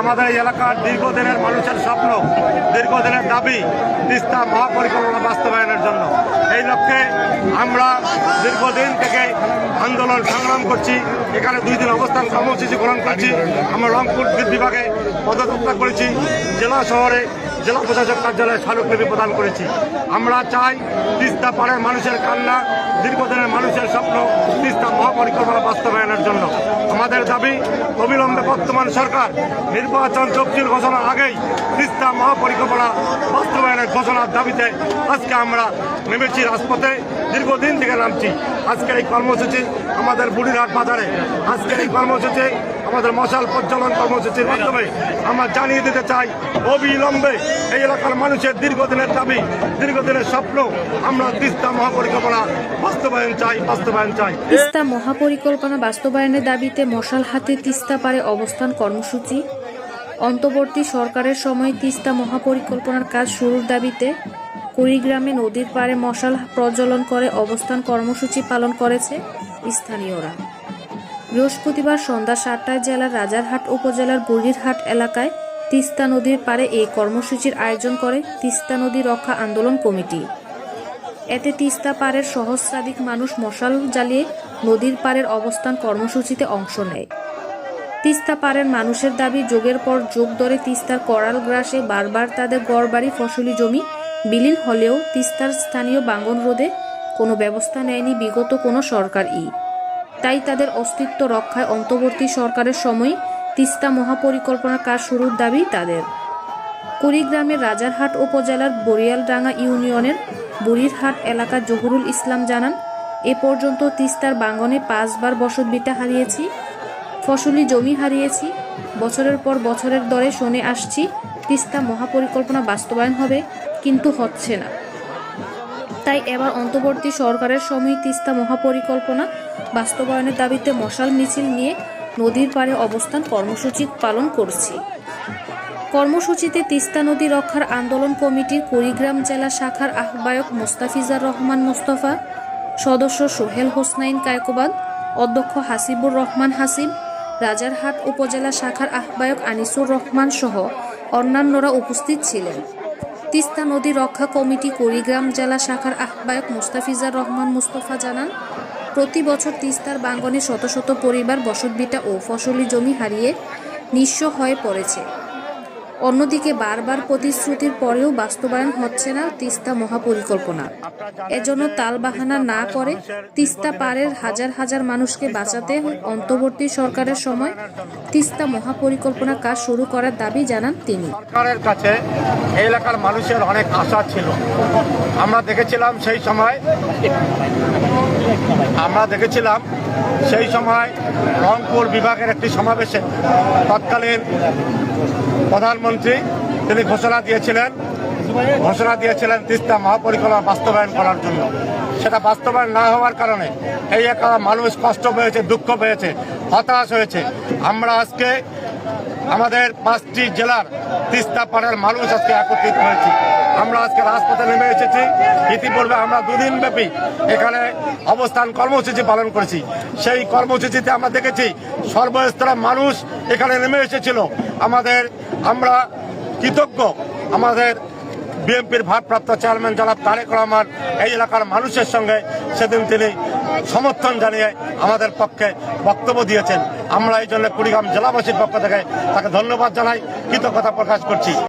আমাদের এলাকার দীর্ঘদিনের মানুষের স্বপ্ন দীর্ঘদিনের দাবি তিস্তা মহাপরিকল্পনা বাস্তবায়নের জন্য। এই লক্ষ্যে আমরা দীর্ঘদিন থেকে আন্দোলন সংগ্রাম করছি। এখানে দুই দিন অবস্থান কর্মসূচি গ্রহণ করছি। আমরা রংপুর বিভাগে পদযাত্রা করেছি। জেলা শহরে জেলা প্রশাসক কার্যালয়ে স্মারকলিপি প্রদান করেছি। আমরা চাই তিস্তা পাড়ের মানুষের কান্না, দীর্ঘদিনের মানুষের স্বপ্ন তিস্তা মহাপরিকল্পনা বাস্তবায়নের জন্য। আমাদের দাবি, অবিলম্বে বর্তমান সরকার নির্বাচন চুক্তির ঘোষণার আগেই তিস্তা মহাপরিকল্পনা বাস্তবায়নের ঘোষণার দাবিতে আজকে আমরা নেমেছি রাজপথে, দীর্ঘদিন থেকে নামছি। আজকের এই কর্মসূচি আমাদের বুড়িরহাট বাজারে। আজকের এই কর্মসূচি আমাদের মশাল প্রজ্বলন কর্মসূচির মাধ্যমে আমরা জানিয়ে দিতে চাই, অবিলম্বে এই এলাকার মানুষের দীর্ঘদিনের দাবি, দীর্ঘদিনের স্বপ্ন, আমরা তিস্তা মহাপরিকল্পনা বাস্তবায়ন চাই বাস্তবায়ন চাই। তিস্তা মহাপরিকল্পনা বাস্তবায়নের দাবিতে মশাল হাতে তিস্তা পারে অবস্থান কর্মসূচি। অন্তর্বর্তী সরকারের সময় তিস্তা মহাপরিকল্পনার কাজ শুরুর দাবিতে কুড়িগ্রামে নদীর পাড়ে মশাল প্রজ্বলন করে অবস্থান কর্মসূচি পালন করেছে স্থানীয়রা। বৃহস্পতিবার সন্ধ্যা সাতটায় জেলার রাজারহাট উপজেলার বুড়িরহাট এলাকায় তিস্তা নদীর পাড়ে এই কর্মসূচির আয়োজন করে তিস্তা নদী রক্ষা আন্দোলন কমিটি। এতে তিস্তা পাড়ের সহস্রাধিক মানুষ মশাল জ্বালিয়ে নদীর পাড়ের অবস্থান কর্মসূচিতে অংশ নেয়। তিস্তা পাড়ের মানুষের দাবি, যোগের পর যোগ ধরে তিস্তার করাল গ্রাসে বারবার তাদের গড়বাড়ি ফসলি জমি বিলীন হলেও তিস্তার স্থানীয় বাঙ্গন রোধে কোনো ব্যবস্থা নেয়নি বিগত কোনো সরকার ই তাই তাদের অস্তিত্ব রক্ষায় অন্তর্বর্তী সরকারের সময় তিস্তা মহাপরিকল্পনার কাজ শুরুর দাবি তাদের। কুড়িগ্রামের রাজারহাট উপজেলার বরিয়ালডাঙ্গা ইউনিয়নের বুড়িরহাট এলাকা জহুরুল ইসলাম জানান, এ পর্যন্ত তিস্তার বাঙ্গনে পাঁচবার বসতভিটা হারিয়েছি, ফসলি জমি হারিয়েছি, বছরের পর বছরের দরে শুনে আসছি, তিস্তা মহাপরিকল্পনা বাস্তবায়ন হবে, কিন্তু হচ্ছে না। তাই এবার অন্তর্বর্তী সরকারের সময় তিস্তা মহাপরিকল্পনা বাস্তবায়নের দাবিতে মশাল মিছিল নিয়ে নদীর পাড়ে অবস্থান কর্মসূচি পালন করছি। কর্মসূচিতে তিস্তা নদী রক্ষার আন্দোলন কমিটির কুড়িগ্রাম জেলা শাখার আহ্বায়ক মোস্তাফিজার রহমান মোস্তফা, সদস্য সোহেল হোসনাইন কায়কোবাদ, অধ্যক্ষ হাসিবুর রহমান হাসিব রাজারহাট উপজেলা শাখার আহ্বায়ক আনিসুর রহমান সহ অন্যান্যরা উপস্থিত ছিলেন। তিস্তা নদী রক্ষা কমিটি কুড়িগ্রাম জেলা শাখার আহ্বায়ক মুস্তাফিজার রহমান মুস্তফা জানান, প্রতি বছর তিস্তার বাঙ্গনে শত শত পরিবার বসতভিটা ও ফসলি জমি হারিয়ে নিঃস্ব হয়ে পড়েছে। অন্যদিকে বারবার প্রতিশ্রুতির পরেও বাস্তবায়ন হচ্ছে না তিস্তা মহাপরিকল্পনা। এজন্য তালবাহানা না করে তিস্তা পাড়ের হাজার হাজার মানুষকে বাঁচাতে অন্তর্বর্তী সরকারের সময় তিস্তা মহাপরিকল্পনা কাজ শুরু করার দাবি জানান তিনি। সরকারের কাছে এই এলাকার মানুষের অনেক আশা ছিল। আমরা দেখেছিলাম সেই সময়, আমরা দেখেছিলাম সেই সময় রংপুর বিভাগের একটি সমাবেশে তৎকালীন প্রধানমন্ত্রী, তিনি ঘোষণা দিয়েছিলেন ঘোষণা দিয়েছিলেন তিস্তা মহাপরিকল্পনা বাস্তবায়ন করার জন্য। সেটা বাস্তবায়ন না হওয়ার কারণে এই এলাকার মানুষ কষ্ট পেয়েছে, দুঃখ পেয়েছে, হতাশ হয়েছে। আমরা আজকে আমাদের পাঁচটি জেলার তিস্তা পাড়ার মানুষ আজকে একত্রিত হয়েছি। আমরা আজকে রাজপথে নেমে এসেছি। ইতিপূর্বে আমরা দুদিন ব্যাপী এখানে অবস্থান কর্মসূচি পালন করেছি। সেই কর্মসূচিতে আমরা দেখেছি সর্বস্তরের মানুষ এখানে নেমে এসেছিল। আমাদের, আমরা কৃতজ্ঞ। আমাদের বিএনপির ভারপ্রাপ্ত চেয়ারম্যান জনাব তারেক রহমান এই এলাকার মানুষের সঙ্গে সেদিন তিনি সমর্থন জানিয়ে আমাদের পক্ষে বক্তব্য দিয়েছেন। আমরা এই জন্য কুড়িগ্রাম জেলাবাসীর পক্ষ থেকে তাকে ধন্যবাদ জানাই। কৃতজ্ঞতা প্রকাশ করছি।